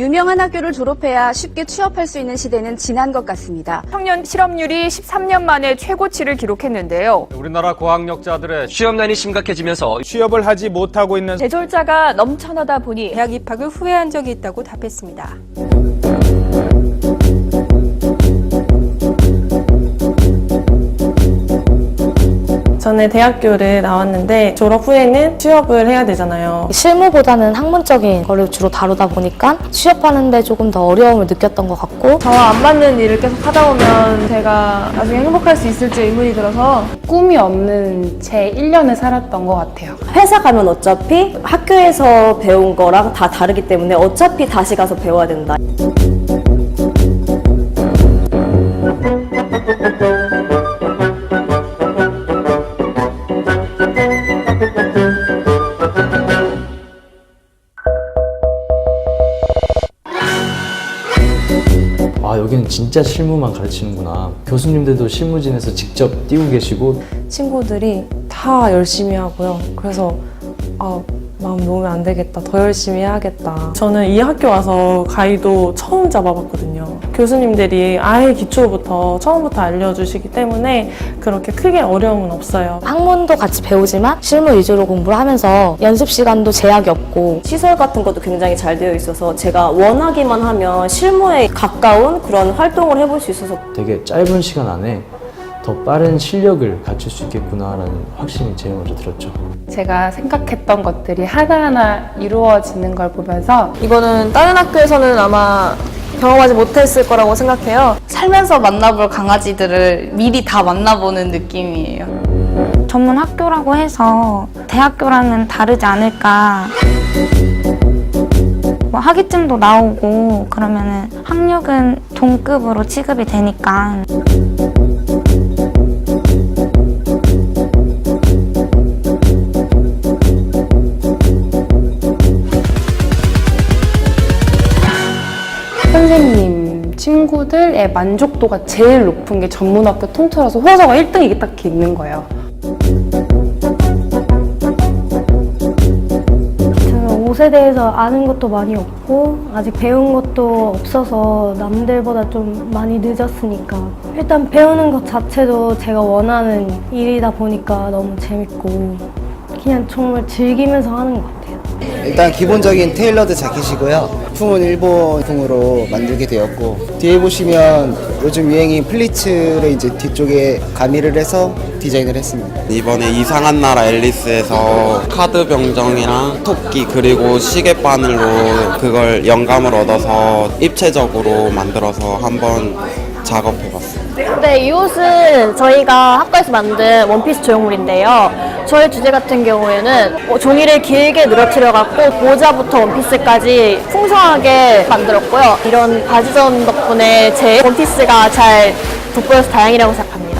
유명한 학교를 졸업해야 쉽게 취업할 수 있는 시대는 지난 것 같습니다. 청년 실업률이 13년 만에 최고치를 기록했는데요. 우리나라 고학력자들의 취업난이 심각해지면서 취업을 하지 못하고 있는 대졸자가 넘쳐나다 보니 대학 입학을 후회한 적이 있다고 답했습니다. 전에 대학교를 나왔는데 졸업 후에는 취업을 해야 되잖아요. 실무보다는 학문적인 거를 주로 다루다 보니까 취업하는데 조금 더 어려움을 느꼈던 것 같고 저와 안 맞는 일을 계속 하다 보면 제가 나중에 행복할 수 있을지 의문이 들어서 꿈이 없는 채 1년을 살았던 것 같아요. 회사 가면 어차피 학교에서 배운 거랑 다 다르기 때문에 어차피 다시 가서 배워야 된다. 아 여기는 진짜 실무만 가르치는구나 교수님들도 실무진에서 직접 띄우고 계시고 친구들이 다 열심히 하고요. 그래서 아, 마음 놓으면 안 되겠다. 더 열심히 해야겠다. 저는 이 학교 와서 가이도 처음 잡아봤거든요. 교수님들이 아예 기초부터 처음부터 알려주시기 때문에 그렇게 크게 어려움은 없어요. 학문도 같이 배우지만 실무 위주로 공부를 하면서 연습 시간도 제약이 없고 시설 같은 것도 굉장히 잘 되어 있어서 제가 원하기만 하면 실무에 가까운 그런 활동을 해볼 수 있어서 되게 짧은 시간 안에 더 빠른 실력을 갖출 수 있겠구나라는 확신이 제일 먼저 들었죠. 제가 생각했던 것들이 하나하나 이루어지는 걸 보면서 이거는 다른 학교에서는 아마 경험하지 못했을 거라고 생각해요. 살면서 만나볼 강아지들을 미리 다 만나보는 느낌이에요. 전문 학교라고 해서 대학교랑은 다르지 않을까 뭐 학위증도 나오고 그러면은 학력은 동급으로 취급이 되니까 친구들의 만족도가 제일 높은 게 전문학교 통틀어서 호서가 1등이 딱 있는 거예요. 저는 옷에 대해서 아는 것도 많이 없고 아직 배운 것도 없어서 남들보다 좀 많이 늦었으니까 일단 배우는 것 자체도 제가 원하는 일이다 보니까 너무 재밌고 그냥 정말 즐기면서 하는 것 같아요. 일단 기본적인 테일러드 자켓이고요. 품은 일본풍으로 만들게 되었고 뒤에 보시면 요즘 유행인 플리츠를 이제 뒤쪽에 가미를 해서 디자인을 했습니다. 이번에 이상한 나라 앨리스에서 카드 병정이랑 토끼 그리고 시계 바늘로 그걸 영감을 얻어서 입체적으로 만들어서 한번 작업해봤어요. 네, 이 옷은 저희가 학과에서 만든 원피스 조형물인데요. 저희 주제 같은 경우에는 어, 종이를 길게 늘어뜨려갖고 모자부터 원피스까지 풍성하게 만들었고요. 이런 바지전 덕분에 제 원피스가 잘 돋보여서 다행이라고 생각합니다.